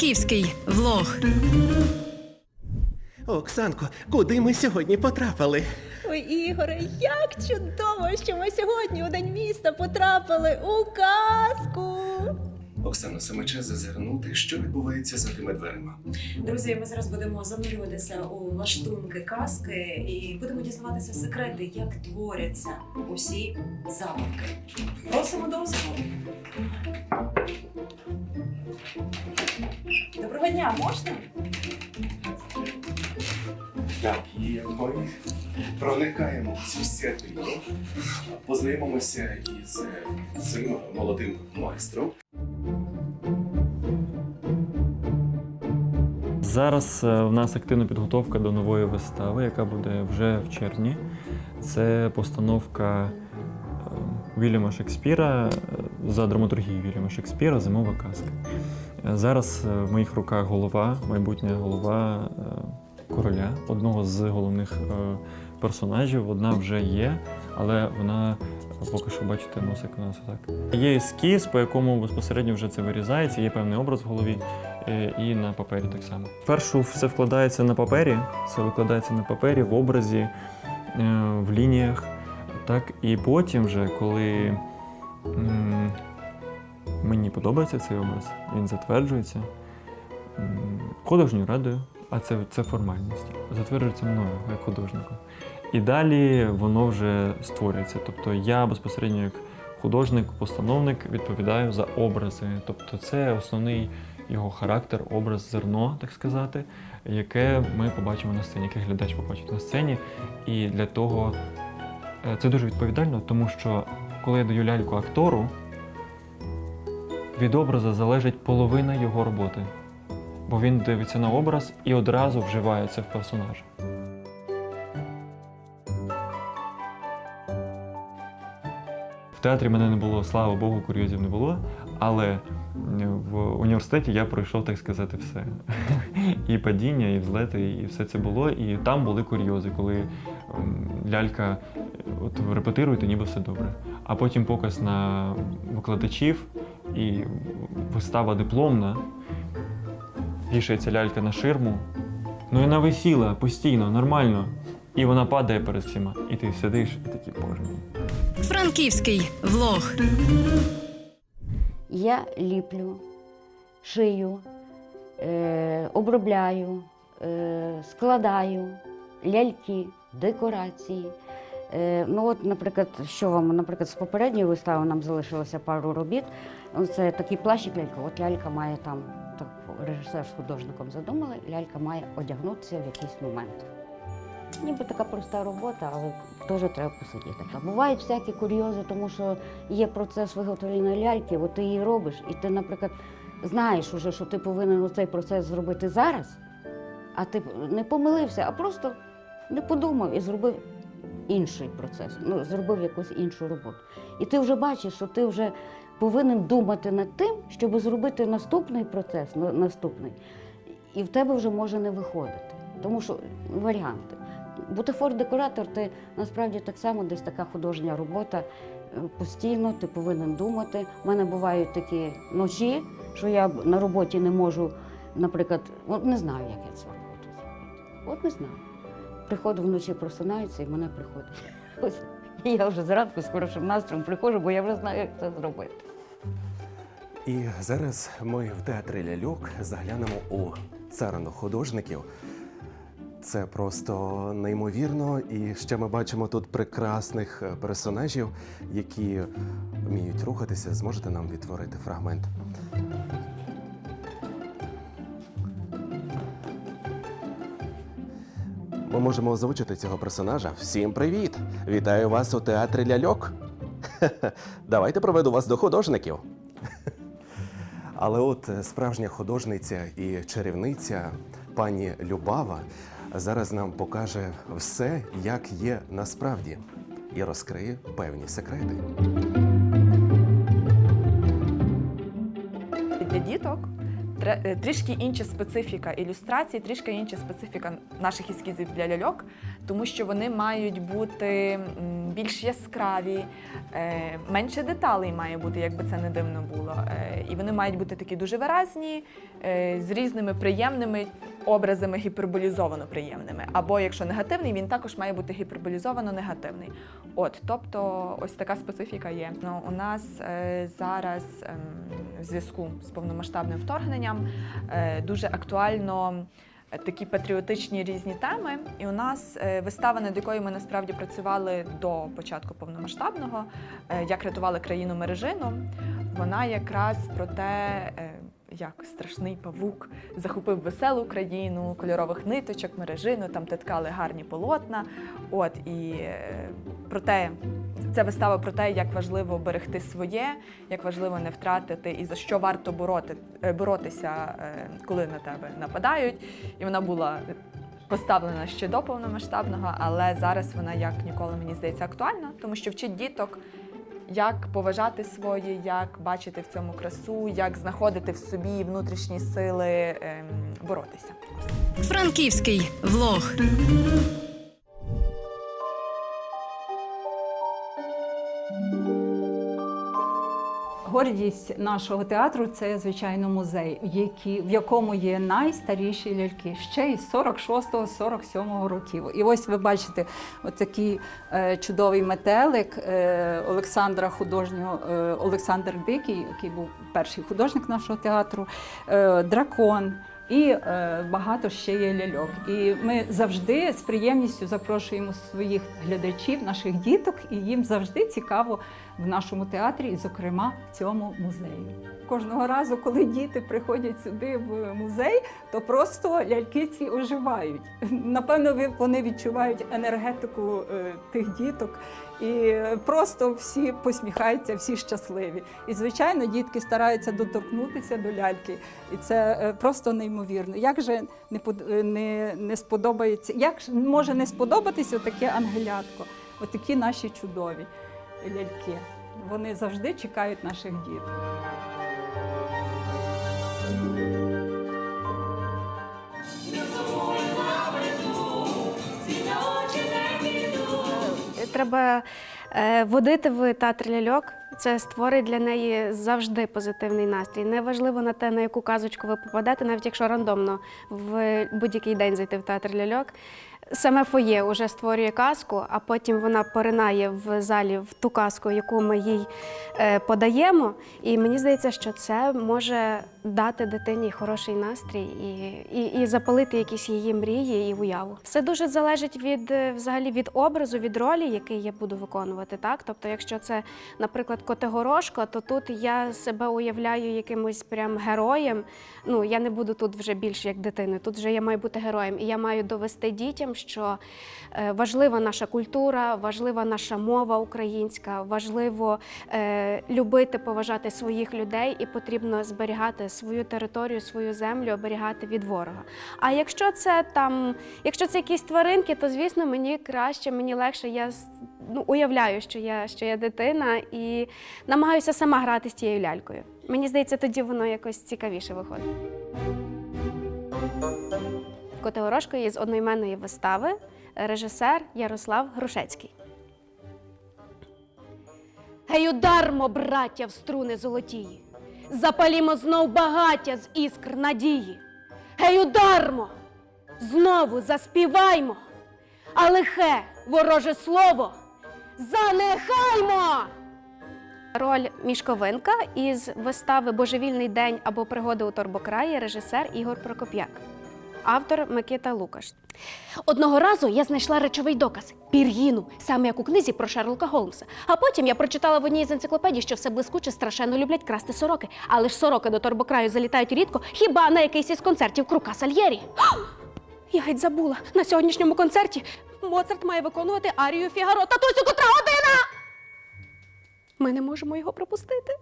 Франківський влог. Оксанко, куди ми сьогодні потрапили? Ой, Ігоре, як чудово, що ми сьогодні у день міста потрапили у казку. Оксано, саме час зазирнути, що відбувається за тими дверима. Друзі, ми зараз будемо занурюватися у лаштунки казки і будемо дізнаватися секрети, як творяться усі забавки. Просимо до успіху. Доброго дня, можна? Так, і ми проникаємо в цю святиню, познайомимося із цим молодим майстром. Зараз е, в нас активна підготовка до нової вистави, яка буде вже в червні. Це постановка е, Вільяма Шекспіра е, за драматургією Вільяма Шекспіра Зимова казка. Е, Зараз е, в моїх руках голова, майбутня голова е, короля, одного з головних персонажів. Одна вже є, але вона поки що, бачите, носик у нас так. Є ескіз, по якому безпосередньо вже це вирізається, є певний образ в голові і на папері так само. Першу все вкладається на папері, все викладається на папері, в образі, в лініях. Так, і потім, вже, коли мені подобається цей образ, він затверджується художньою радою, а це, це формальність. Затверджується мною як художником. І далі воно вже створюється. Тобто я безпосередньо як художник, постановник відповідаю за образи. Тобто це основний його характер, образ, зерно, так сказати, яке ми побачимо на сцені, яке глядач побачить на сцені. І для того е, це дуже відповідально, тому що коли я даю ляльку актору, від образа залежить половина його роботи. Бо він дивиться на образ і одразу вживається в персонажа. В театрі мене не було, слава Богу, курйозів не було, але в університеті я пройшов, так сказати, все. І падіння, і взлети, і все це було. І там були курйози, коли лялька от репетирує, то ніби все добре. А потім показ на викладачів і вистава дипломна, вішається лялька на ширму. Ну і вона висіла постійно, нормально. І вона падає перед всіма. І ти сидиш і такий, боже. Франківський влог. Я ліплю, шию, е, обробляю, е, складаю ляльки, декорації. Е, ну от, наприклад, що вам, наприклад, з попередньої вистави нам залишилося пару робіт. Ну, Це такий плащик лялька. От лялька має там, так режисер з художником задумали, лялька має одягнутися в якийсь момент. Ніби така проста робота, але теж треба посидіти. Та бувають всякі курйози, тому що є процес виготовлення ляльки, от ти її робиш, і ти, наприклад, знаєш уже, що ти повинен цей процес зробити зараз, а ти не помилився, а просто не подумав і зробив інший процес, ну, зробив якусь іншу роботу. І ти вже бачиш, що ти вже повинен думати над тим, щоб зробити наступний процес, наступний. І в тебе вже може не виходити. Тому що варіанти. Бутафор-декоратор ти насправді так само десь така художня робота. Е, Постійно ти повинен думати. У мене бувають такі ночі, що я на роботі не можу, наприклад, от не знаю, як я цю роботу зробити. От не знаю. Приходу вночі просинаються і мене приходить. Ось я вже зранку з хорошим настроєм приходжу, бо я вже знаю, як це зробити. І зараз ми в театрі ляльок заглянемо у царину художників. Це просто неймовірно. І ще ми бачимо тут прекрасних е, персонажів, які вміють рухатися. Зможете нам відтворити фрагмент? Ми можемо озвучити цього персонажа. Всім привіт! Вітаю вас у театрі ляльок. Давайте проведу вас до художників. Але от е, справжня художниця і чарівниця пані Любава зараз нам покаже все, як є насправді, і розкриє певні секрети. для діток трішки інша специфіка ілюстрації, трішки інша специфіка наших ескізів для ляльок, тому що вони мають бути більш яскраві, е, менше деталей має бути, якби це не дивно було. Е, І вони мають бути такі дуже виразні, е, з різними приємними образами, гіперболізовано приємними. Або якщо негативний, він також має бути гіперболізовано негативний. От, тобто, ось така специфіка є. Ну, у нас е, зараз ем, в зв'язку з повномасштабним вторгненням е, дуже актуально. е, Такі патріотичні різні теми, і у нас е, вистава, над якою ми насправді працювали до початку повномасштабного, е, як рятували країну мережину. Вона якраз про те, е, як страшний павук захопив веселу країну, кольорових ниточок, мережину, там теткали гарні полотна. От і е, про те, це вистава про те, як важливо берегти своє, як важливо не втратити і за що варто бороти, е, боротися, е, коли на тебе нападають. І вона була поставлена ще до повномасштабного, але зараз вона як ніколи мені здається актуальна, тому що вчить діток. Як поважати своє, як бачити в цьому красу, як знаходити в собі внутрішні сили ем, боротися. Франківський влог. Гордість нашого театру це звичайно музей, які, в якому є найстаріші ляльки, ще із 46-47 років. І ось ви бачите отакий е, чудовий метелик е, Олександра художнього е, Олександр Дикий, який був перший художник нашого театру, дракон. І багато ще є ляльок. І ми завжди з приємністю запрошуємо своїх глядачів, наших діток, і їм завжди цікаво в нашому театрі, зокрема, в цьому музеї. Кожного разу, коли діти приходять сюди в музей, то просто ляльки ці оживають. Напевно, вони відчувають енергетику е, тих діток. І е, просто всі посміхаються, всі щасливі. І звичайно, дітки стараються доторкнутися до ляльки, і це е, просто неймовірно. Як же не не, не сподобається, як ж може не сподобатися таке ангелятко? Отакі наші чудові ляльки. Вони завжди чекають наших діток. Треба е, водити в театр ляльок. Це створить для неї завжди позитивний настрій. Неважливо на те, на яку казочку ви попадете, навіть якщо рандомно в будь-який день зайти в театр ляльок. Саме фоє вже створює казку, а потім вона поринає в залі в ту казку, яку ми їй е, подаємо. І мені здається, що це може дати дитині хороший настрій і, і, і запалити якісь її мрії і уяву. Все дуже залежить від е, взагалі від образу, від ролі, який я буду виконувати. Так, тобто, якщо це, наприклад, Котигорошко, то тут я себе уявляю якимось прям героєм. Ну я не буду тут вже більше як дитиною. Тут вже я маю бути героєм, і я маю довести дітям, що е, важлива наша культура, важлива наша мова українська, важливо е, любити, поважати своїх людей, і потрібно зберігати свою територію, свою землю, оберігати від ворога. А якщо це там, якщо це якісь тваринки, то звісно мені краще, мені легше. Я ну, уявляю, що я, що я дитина, і намагаюся сама грати з тією лялькою. Мені здається, тоді воно якось цікавіше виходить. Котигорошко є з одноіменної вистави, режисер Ярослав Грушецький. Гей, удармо, браття, в струни золотії, запалімо знов багаття з іскр надії. Гей, удармо, знову заспіваймо, а лихе вороже слово занехаймо. Роль мішковинка із вистави Божевільний день або пригоди у Торбокраї режисер Ігор Прокоп'як. Автор Микита Лукаш. Одного разу я знайшла речовий доказ пір'їну, саме як у книзі про Шерлока Голмса. А потім я прочитала в одній з енциклопедій, що все блискуче страшенно люблять красти сороки. Але ж сороки до торбокраю залітають рідко, хіба на якийсь із концертів Крука Сальєрі. Я геть забула на сьогоднішньому концерті. Моцарт має виконувати арію Фігаро. Татусю, котра година! Ми не можемо його пропустити.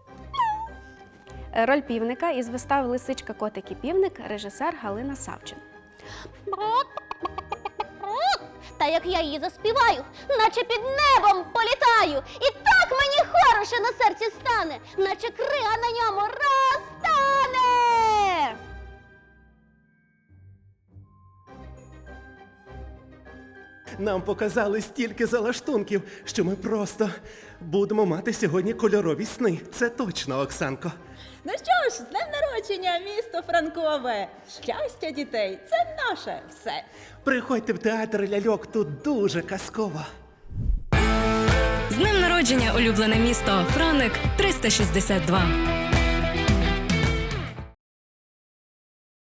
Роль півника із вистави Лисичка, котик і півник, режисер Галина Савчин. Та як я її заспіваю, наче під небом політаю, і так мені хороше на серці стане, наче крига на ньому розтане. Нам показали стільки залаштунків, що ми просто будемо мати сьогодні кольорові сни. Це точно, Оксанко. Ну що ж, з днем народження, місто Франкове! Щастя дітей це наше все. Приходьте в театр ляльок, тут дуже казково. З днем народження, улюблене місто Франик 362.